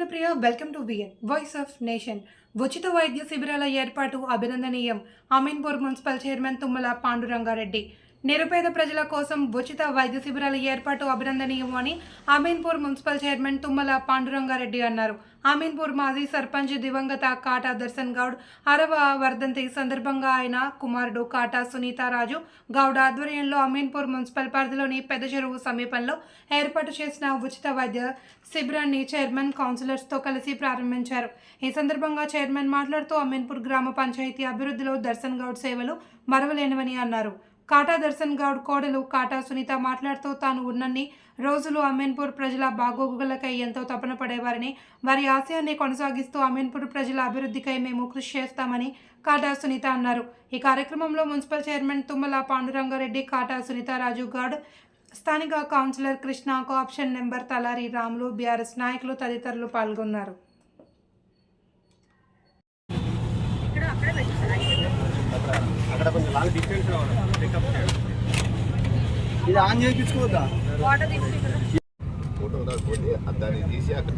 Priya. Welcome to VN voice of nation ఉచిత వైద్య శిబిరాల ఏర్పాటు అభినందనీయం. Ameenpur municipal chairman Tummala Pandurangareddy. నిరుపేద ప్రజల కోసం ఉచిత వైద్య శిబిరాల ఏర్పాటు అభినందనీయం అని అమీన్పూర్ మున్సిపల్ చైర్మన్ తుమ్మల పాండురంగారెడ్డి అన్నారు. అమీన్పూర్ మాజీ సర్పంచ్ దివంగత కాటా దర్శన్ గౌడ్ అరవ వర్ధంతి సందర్భంగా ఆయన కుమారుడు కాటా సునీతారాజు గౌడ్ ఆధ్వర్యంలో అమీన్పూర్ మున్సిపల్ పరిధిలోని పెద్ద చెరువు సమీపంలో ఏర్పాటు చేసిన ఉచిత వైద్య శిబిరాన్ని చైర్మన్ కౌన్సిలర్స్తో కలిసి ప్రారంభించారు. ఈ సందర్భంగా చైర్మన్ మాట్లాడుతూ అమీన్పూర్ గ్రామ పంచాయతీ అభివృద్ధిలో దర్శన్ గౌడ్ సేవలు మరవలేనివని అన్నారు. కాటా దర్శన్ గౌడ్ కోడలు కాటా సునీత మాట్లాడుతూ తాను ఉన్నన్ని రోజులు అమీన్పూర్ ప్రజల బాగోగులకై ఎంతో తపన పడేవారని. వారి ఆశయాన్ని కొనసాగిస్తూ అమీన్పూర్ ప్రజల అభివృద్ధికై మేము కృషి చేస్తామని కాటా సునీత అన్నారు. ఈ కార్యక్రమంలో మున్సిపల్ చైర్మన్ తుమ్మల పాండురంగారెడ్డి కాటా సునీత రాజు గౌడ్ స్థానిక councillor Krishna co-option member Talari Ramulu BRS నాయకులు తదితరులు పాల్గొన్నారు. అక్కడ కొంచెం లాంగ్ డిస్టెన్స్ పికప్ ఇది ఆన్ చేయించుకోవద్దా ఫోటో రాకపోతే దాన్ని తీసి అక్కడ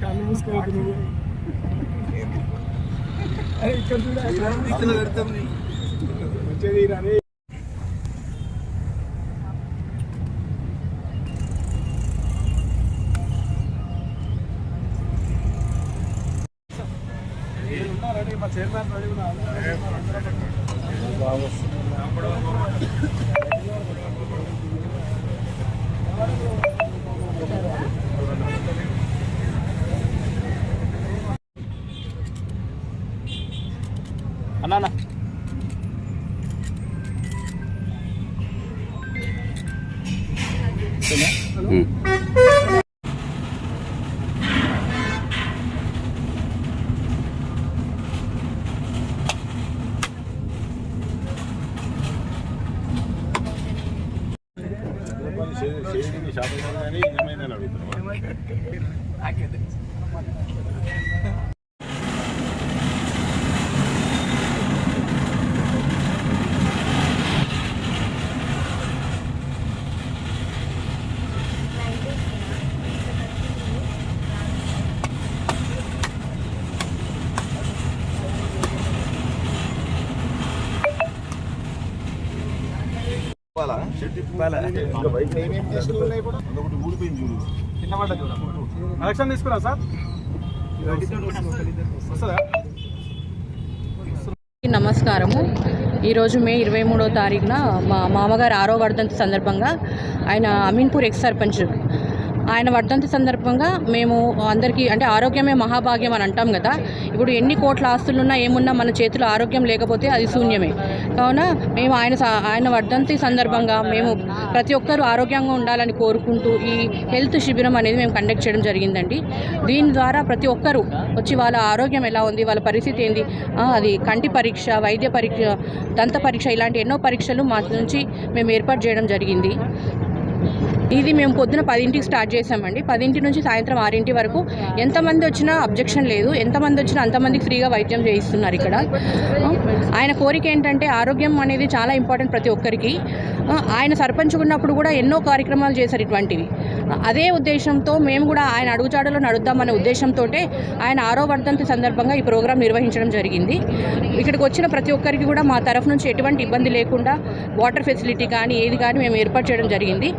కళ్ళు మూసుకోవద్దు నువ్వు. అరే, ఇక్కడ చూడు, ఇక్కడ పెడతాం. వచ్చేది రాని. అన్నా అన్నా. షేడింగ్ షాప్ కానీ ఏమైనా అడుగుతున్నాం ఒకటి ఊడిపోయింది చూడు. పడ్డ చూడ. ఎలక్షన్ తీసుకురా సార్. వస్తుందా? నమస్కారము. ఈరోజు మే ఇరవై మూడో తారీఖున మా మామగారు ఆరో వర్ధంతి సందర్భంగా ఆయన అమీన్పూర్ ఎక్స్ సర్పంచ్. ఆయన వర్ధంతి సందర్భంగా మేము అందరికీ అంటే ఆరోగ్యమే మహాభాగ్యం అని అంటాం కదా. ఇప్పుడు ఎన్ని కోట్ల ఆస్తులున్నా ఏమున్నా మన చేతిలో ఆరోగ్యం లేకపోతే అది శూన్యమే. కావున మేము ఆయన స- ఆయన వర్ధంతి సందర్భంగా మేము ప్రతి ఒక్కరూ ఆరోగ్యంగా ఉండాలని కోరుకుంటూ ఈ హెల్త్ శిబిరం అనేది మేము కండక్ట్ చేయడం జరిగిందండి. దీని ద్వారా ప్రతి ఒక్కరూ వచ్చి వాళ్ళ ఆరోగ్యం ఎలా ఉంది వాళ్ళ పరిస్థితి ఏంది అది కంటి పరీక్ష వైద్య పరీక్ష దంత పరీక్ష ఇలాంటి ఎన్నో పరీక్షలు మా నుంచి మేము ఏర్పాటు చేయడం జరిగింది. ఇది మేము పొద్దున పదింటికి స్టార్ట్ చేసామండి. పదింటి నుంచి సాయంత్రం ఆరింటి వరకు ఎంతమంది వచ్చినా అబ్జెక్షన్ లేదు. ఎంతమంది వచ్చినా అంతమందికి ఫ్రీగా వైద్యం చేయిస్తున్నారు ఇక్కడ. ఆయన కోరిక ఏంటంటే ఆరోగ్యం అనేది చాలా ఇంపార్టెంట్ ప్రతి ఒక్కరికి. ఆయన సర్పంచ్ ఉన్నప్పుడు కూడా ఎన్నో కార్యక్రమాలు చేశారు ఇటువంటివి. అదే ఉద్దేశంతో మేము కూడా ఆయన అడుగుచాడలో నడుద్దామనే ఉద్దేశంతో ఆయన ఆరో వర్ధంతి సందర్భంగా ఈ ప్రోగ్రాం నిర్వహించడం జరిగింది. ఇక్కడికి వచ్చిన ప్రతి ఒక్కరికి కూడా మా తరఫు నుంచి ఎటువంటి ఇబ్బంది లేకుండా వాటర్ ఫెసిలిటీ కానీ ఏది కానీ మేము ఏర్పాటు చేయడం జరిగింది.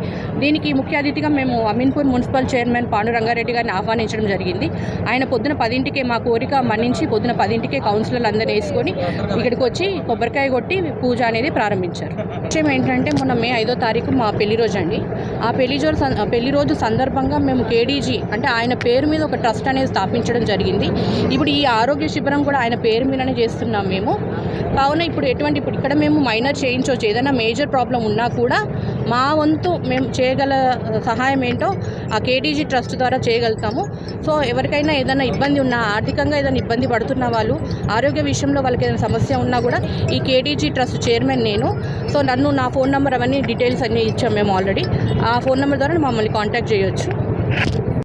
దీనికి ముఖ్య అతిథిగా మేము అమీన్పూర్ మున్సిపల్ చైర్మన్ పాండు రంగారెడ్డి గారిని ఆహ్వానించడం జరిగింది. ఆయన పొద్దున పదింటికే మా కోరిక మన్నించి పొద్దున పదింటికే కౌన్సిలర్లు అందరినీ వేసుకొని ఇక్కడికి వచ్చి కొబ్బరికాయ కొట్టి పూజ అనేది ప్రారంభించారు. విషయం ఏంటంటే మొన్న మే ఐదో తారీఖు మా పెళ్ళి రోజు అండి ఆ పెళ్ళి రోజు పెళ్ళి రోజు సందర్భంగా మేము కేడీజీ అంటే ఆయన పేరు మీద ఒక ట్రస్ట్ అనేది స్థాపించడం జరిగింది. ఇప్పుడు ఈ ఆరోగ్య శిబిరం కూడా ఆయన పేరు మీదనే చేస్తున్నాం మేము. కావున ఇప్పుడు ఎటువంటి ఇప్పుడు ఇక్కడ మేము మైనర్ చేయించవచ్చు ఏదైనా మేజర్ ప్రాబ్లం ఉన్నా కూడా మా వంతు మేము చేయగల సహాయం ఏంటో ఆ కేడీజీ ట్రస్ట్ ద్వారా చేయగలుగుతాము. సో ఎవరికైనా ఏదైనా ఇబ్బంది ఉన్నా ఆర్థికంగా ఏదైనా ఇబ్బంది పడుతున్న వాళ్ళు ఆరోగ్య విషయంలో వాళ్ళకి ఏదైనా సమస్య ఉన్నా కూడా ఈ కేడీజీ ట్రస్ట్ చైర్మన్ నేను. సో నన్ను నా ఫోన్ నెంబర్ అవన్నీ డీటెయిల్స్ అన్నీ ఇచ్చాం మేము ఆల్రెడీ. ఆ ఫోన్ నెంబర్ ద్వారా మమ్మల్ని కాంటాక్ట్ చేయొచ్చు.